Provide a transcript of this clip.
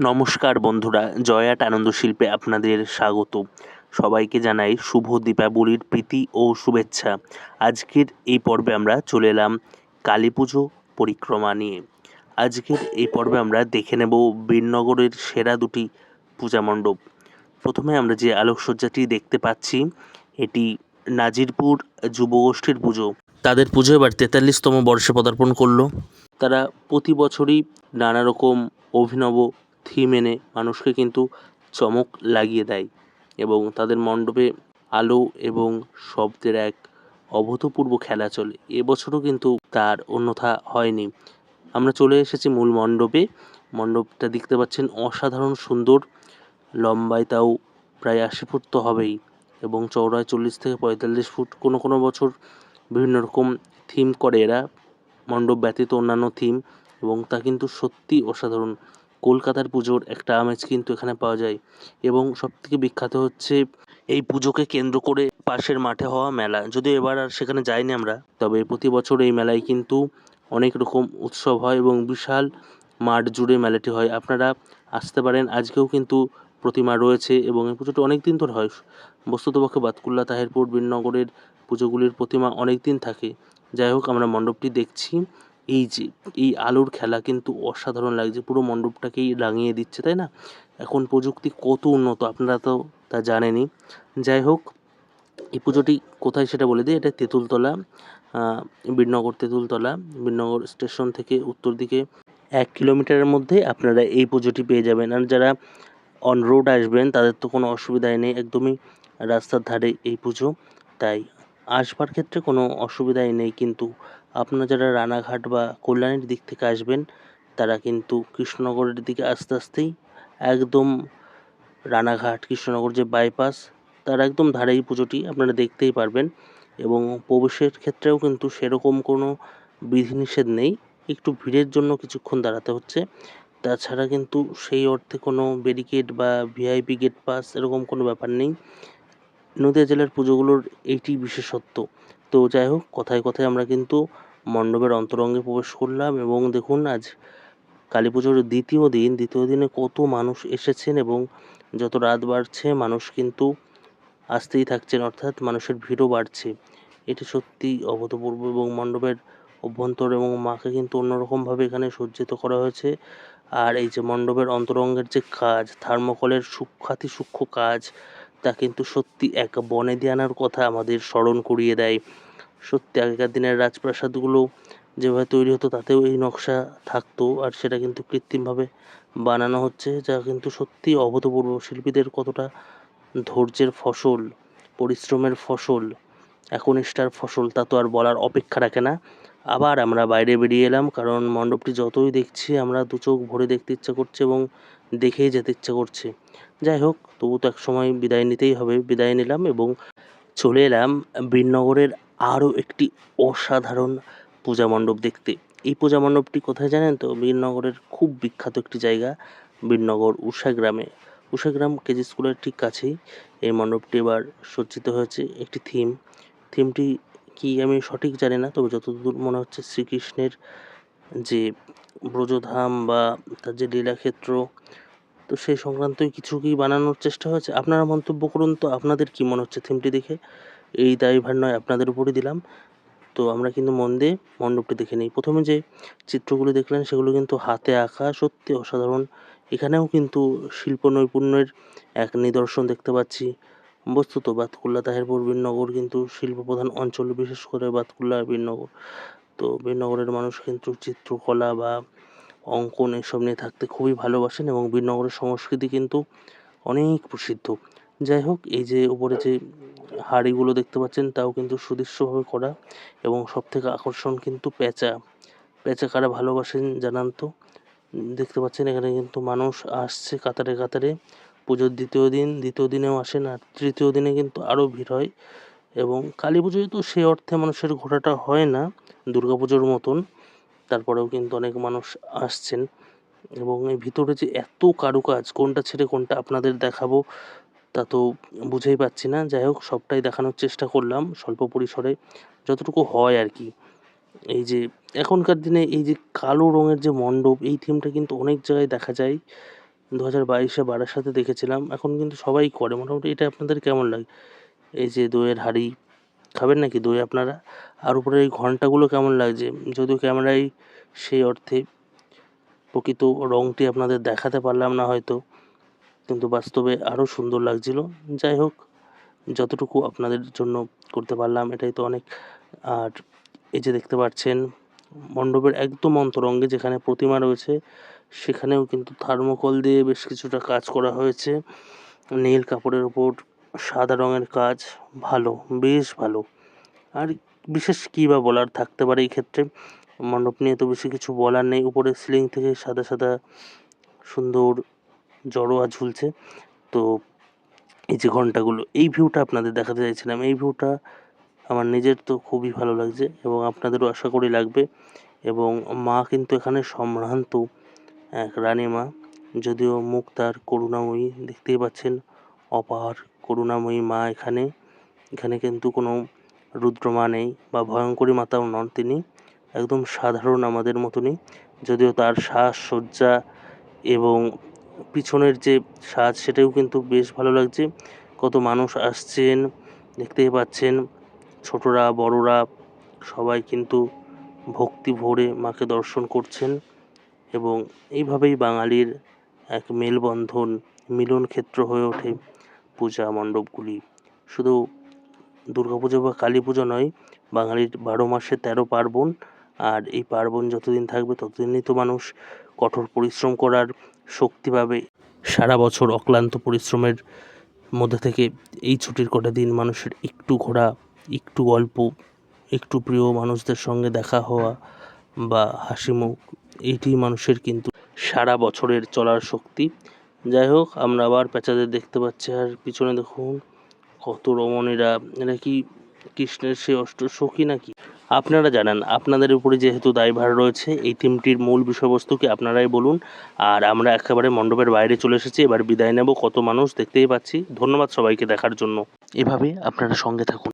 নমস্কার বন্ধুরা জয়াট আনন্দ শিল্পে আপনাদের স্বাগত। সবাইকে জানাই শুভ দীপাবলির প্রীতি ও শুভেচ্ছা। আজকের এই পর্বে আমরা চলে এলাম কালী পুজো পরিক্রমা নিয়ে। আজকের এই পর্বে আমরা দেখে নেব বীরনগরের সেরা দুটি পূজা মণ্ডপ। প্রথমে আমরা যে আলোকসজ্জাটি দেখতে পাচ্ছি, এটি নাজিরপুর যুবগোষ্ঠীর পুজো। তাদের পুজো এবার তেতাল্লিশতম বর্ষে পদার্পণ করল। তারা প্রতি বছরই নানা রকম অভিনব থিম এনে মানুষকে কিন্তু চমক লাগিয়ে দেয় এবং তাদের মণ্ডপে আলো এবং শব্দের এক অভূতপূর্ব খেলা চলে। এবছরও কিন্তু তার অন্যথা হয়নি। আমরা চলে এসেছি মূল মণ্ডপে। মণ্ডপটা দেখতে পাচ্ছেন অসাধারণ সুন্দর। লম্বায় তাও প্রায় আশি ফুট তো হবেই এবং চওড়ায় চল্লিশ থেকে পঁয়তাল্লিশ ফুট কোনো কোনো বছর বিভিন্ন রকম থিম করে এরা। মণ্ডপ ব্যতীত অন্যান্য থিম এবং তা কিন্তু সত্যি অসাধারণ। কলকাতার পুজোর একটা আমেজ কিন্তু এখানে পাওয়া যায়। এবং সবথেকে বিখ্যাত হচ্ছে এই পুজোকে কেন্দ্র করে পাশের মাঠে হওয়া মেলা। যদিও এবার আর সেখানে যাইনি আমরা, তবে প্রতি বছর এই মেলায় কিন্তু অনেক রকম উৎসব হয় এবং বিশাল মাঠ জুড়ে মেলাটি হয়। আপনারা আসতে পারেন, আজকেও কিন্তু প্রতিমা রয়েছে এবং এই পুজোটি অনেক দিন ধরে হয়। বস্তুতপক্ষে বাতকুল্লা, তাহেরপুর বীরনগরের পুজোগুলির প্রতিমা অনেক দিন থাকে। যাই হোক, আমরা মণ্ডপটি দেখছি। এই যে, এই আলোর খেলা কিন্তু অসাধারণ লাগছে। পুরো মণ্ডপটাকেই রাঙিয়ে দিচ্ছে, তাই না? এখন প্রযুক্তি কত উন্নত, আপনারা তো তা জানেনই। যাই হোক, এই পুজোটি কোথায় সেটা বলে দিই? এটা তেঁতুলতলা বীরনগর তেঁতুলতলা, বীরনগর স্টেশন থেকে উত্তর দিকে এক কিলোমিটারের মধ্যে আপনারা এই পুজোটি পেয়ে যাবেন। আর যারা অন রোড আসবেন, তাদের তো কোনো অসুবিধাই নেই, একদমই রাস্তার ধারে এই পুজো। তাই আসবার ক্ষেত্রে কোনো অসুবিধাই নেই, কিন্তু আপনারা যারা রানাঘাট বা কল্যাণীর দিক থেকে আসবেন, তারা কিন্তু কৃষ্ণনগরের দিকে আস্তে আস্তেই একদম রানাঘাট, কৃষ্ণনগর যে বাইপাস তার একদম ধারেই পুজোটি আপনারা দেখতেই পারবেন এবং প্রবেশের ক্ষেত্রেও কিন্তু সেরকম কোনো বিধিনিষেধ নেই। একটু ভিড়ের জন্য কিছুক্ষণ দাঁড়াতে হচ্ছে। তাছাড়া কিন্তু সেই অর্থে কোনো ব্যারিকেড বা ভিআইপি গেট পাস এরকম কোনো ব্যাপার নেই। নদীয়া জেলার পুজোগুলোর এইটি বিশেষত্ব। তো যাই হোক, কথায় কথায় আমরা কিন্তু মণ্ডপের অন্তরঙ্গে প্রবেশ করলাম এবং দেখুন আজ কালী পুজোর দ্বিতীয় দিন, দ্বিতীয় দিনে কত মানুষ এসেছেন এবং যত রাত বাড়ছে মানুষ কিন্তু আসতেই থাকছেন, অর্থাৎ মানুষের ভিড়ও বাড়ছে। এটি সত্যি অভূতপূর্ব এবং মণ্ডপের অভ্যন্তর এবং মাকে কিন্তু অন্যরকমভাবে এখানে সজ্জিত করা হয়েছে। আর এই যে মণ্ডপের অন্তরঙ্গের যে কাজ, থার্মোকলের সূক্ষাতি সূক্ষ্ম কাজ, তা কিন্তু সত্যি এক বনেদি আনার কথা আমাদের স্মরণ করিয়ে দেয়। সত্যি আগেকার দিনের রাজপ্রাসাদগুলো যেভাবে তৈরি হতো, তাতেও এই নকশা থাকতো। আর সেটা কিন্তু কৃত্রিমভাবে বানানো হচ্ছে, যা কিন্তু সত্যি অভূতপূর্ব। শিল্পীদের কতটা ধৈর্যের ফসল, পরিশ্রমের ফসল, একনিষ্ঠার ফসল, তা তো আর বলার অপেক্ষা রাখে না। আবার আমরা বাইরে বেরিয়ে এলাম, কারণ মণ্ডপটি যতই দেখছি, আমরা দু চোখ ভরে দেখতে ইচ্ছা করছে এবং দেখেই যেতে ইচ্ছা করছে। যাই হোক, তবু তো এক সময় বিদায় নিতেই হবে। বিদায় নিলাম এবং চলে এলাম বীরনগরের আরও একটি অসাধারণ পূজা মণ্ডপ দেখতে। এই পূজা মণ্ডপটি কোথায় জানেন তো? বীরনগরের খুব বিখ্যাত একটি জায়গা, বীরনগর উষা গ্রামে। উষা গ্রাম কেজি স্কুলের ঠিক কাছেই এই মণ্ডপটি এবার সজ্জিত হয়েছে একটি থিম। থিমটি কি আমি সঠিক জানি না, তবে যতদূর মনে হচ্ছে শ্রীকৃষ্ণের যে ব্রজধাম বা তার যে লীলাক্ষেত্র, তো সেই সংক্রান্তই কিছু কি বানানোর চেষ্টা হয়েছে? আপনারা মন্তব্য করুন তো, আপনাদের কি মনে হচ্ছে থিমটি দেখে? এই দায়ভার নয় আপনাদের উপরই দিলাম। তো আমরা কিন্তু মন দিয়ে মণ্ডপটি দেখে নিই। প্রথমে যে চিত্রগুলো দেখলেন, সেগুলো কিন্তু হাতে আঁকা সত্যি অসাধারণ। এখানেও কিন্তু শিল্প নৈপুণ্যের এক নিদর্শন দেখতে পাচ্ছি। বস্তুত বাতকুল্লা তাহেরপুর বীরনগর কিন্তু শিল্প প্রধান অঞ্চল, বিশেষ করে বাতকুল্লা বীরনগর। তো বীরনগরের মানুষ কিন্তু চিত্রকলা বা অঙ্কন এসব নিয়ে থাকতে খুবই ভালোবাসেন এবং বীরনগরের সংস্কৃতি কিন্তু অনেক প্রসিদ্ধ। যাই হোক, এই যে উপরে যে হাড়িগুলো দেখতে পাচ্ছেন, তাও কিন্তু সুদৃশ্যভাবে করা এবং সব থেকে আকর্ষণ কিন্তু পেঁচা। পেঁচা কারা ভালোবাসেন জানান তো। দেখতে পাচ্ছেন এখানে কিন্তু মানুষ আসছে কাতারে কাতারে। পুজোর দ্বিতীয় দিন, দ্বিতীয় দিনেও আসেন আর তৃতীয় দিনে কিন্তু আরও ভিড় হয় এবং কালী পুজোয় তো সে অর্থে মানুষের ঘোরাটা হয় না, দুর্গা পুজোর মতন। তারপরেও কিন্তু অনেক মানুষ আসছেন এবং এই ভিতরে যে এত কারুকাজ, কোনটা ছেড়ে কোনটা আপনাদের দেখাবো তা তো বুঝেই পাচ্ছি না। যাই হোক, সবটাই দেখানোর চেষ্টা করলাম স্বল্প পরিসরে, যতটুকু হয় আর কি। এই যে এখনকার দিনে এই যে কালো রঙের যে মণ্ডপ, এই থিমটা কিন্তু অনেক জায়গায় দেখা যায়। দু হাজার বাইশে বারাসাতে দেখেছিলাম, এখন কিন্তু সবাই করে। মোটামুটি এটা আপনাদের কেমন লাগে? এই যে দইয়ের হাঁড়ি, খাবেন নাকি দই আপনারা? আর উপরে এই ঘন্টাগুলো কেমন লাগছে? যদিও ক্যামেরায় সেই অর্থে প্রকৃত রঙটি আপনাদের দেখাতে পারলাম না হয়তো। কিন্তু বাস্তবে আরও সুন্দর লাগছিল। যাই হোক, যতটুকু আপনাদের জন্য করতে পারলাম, এটাই তো অনেক। আর এই যে দেখতে পাচ্ছেন, মণ্ডপের একদম অন্তরঙ্গে যেখানে প্রতিমা রয়েছে, সেখানেও কিন্তু থার্মোকল দিয়ে বেশ কিছুটা কাজ করা হয়েছে। নীল কাপড়ের ওপর সাদা রঙের কাজ, ভালো, বেশ ভালো। আর বিশেষ কী বা বলার থাকতে পারে এই ক্ষেত্রে? মণ্ডপ নিয়ে তো বেশি কিছু বলার নেই উপরে সিলিং থেকে সাদা সাদা সুন্দর জড়োয়া ঝুলছে। তো এই যে ঘন্টাগুলো, এই ভিউটা আপনাদের দেখাতে চাইছিলাম। এই ভিউটা আমার নিজের তো খুবই ভালো লাগছে এবং আপনাদেরও আশা করি লাগবে। এবং মা কিন্তু এখানে সম্ভ্রান্ত এক রানী মা যদিও মুখ তার করুণাময়ী, দেখতেই পাচ্ছেন, অপার করুণাময়ী মা এখানে। এখানে কিন্তু কোনো রুদ্রমা নেই বা ভয়ঙ্করী মাতাও নন তিনি। একদম সাধারণ আমাদের মতনই। যদিও তার সাজসজ্জা এবং পিছনের যে সাজ, সেটাও কিন্তু বেশ ভালো লাগছে। কত মানুষ আসছেন, দেখতেই পাচ্ছেন, ছোটরা, বড়রা, সবাই কিন্তু ভক্তি ভরে মাকে দর্শন করছেন এবং এইভাবেই বাঙালির এক মেলবন্ধন মিলন ক্ষেত্র হয়ে ওঠে পূজা মণ্ডপগুলি। শুধু দুর্গাপুজো বা কালী পুজো নয়, বাঙালির বারো মাসে তেরো পার্বণ, আর এই পার্বণ যতদিন থাকবে ততদিনই তো মানুষ কঠোর পরিশ্রম করার শক্তি পাবে। সারা বছর অক্লান্ত পরিশ্রমের মধ্যে থেকে এই ছুটির কটা দিন মানুষের একটু ঘোরা, একটু গল্প, একটু প্রিয় মানুষদের সঙ্গে দেখা হওয়া বা হাসি মুখ এইটি মানুষের কিন্তু সারা বছরের চলার শক্তি। যাই হোক, আমরা আবার প্যাঁচাদের দেখতে পাচ্ছি। আর পিছনে দেখুন, কত রমণীরা, এরা কি কৃষ্ণের সে অষ্ট সখী নাকি? আপনারা জানান, আপনাদের উপরে যেহেতু দায়ভার রয়েছে, এই থিমটির মূল বিষয়বস্তুকে আপনারাই বলুন। আর আমরা একেবারে মণ্ডপের বাইরে চলে এসেছি, এবার বিদায় নেব। কত মানুষ দেখতেই পাচ্ছি। ধন্যবাদ সবাইকে দেখার জন্য। এভাবে আপনারা সঙ্গে থাকুন।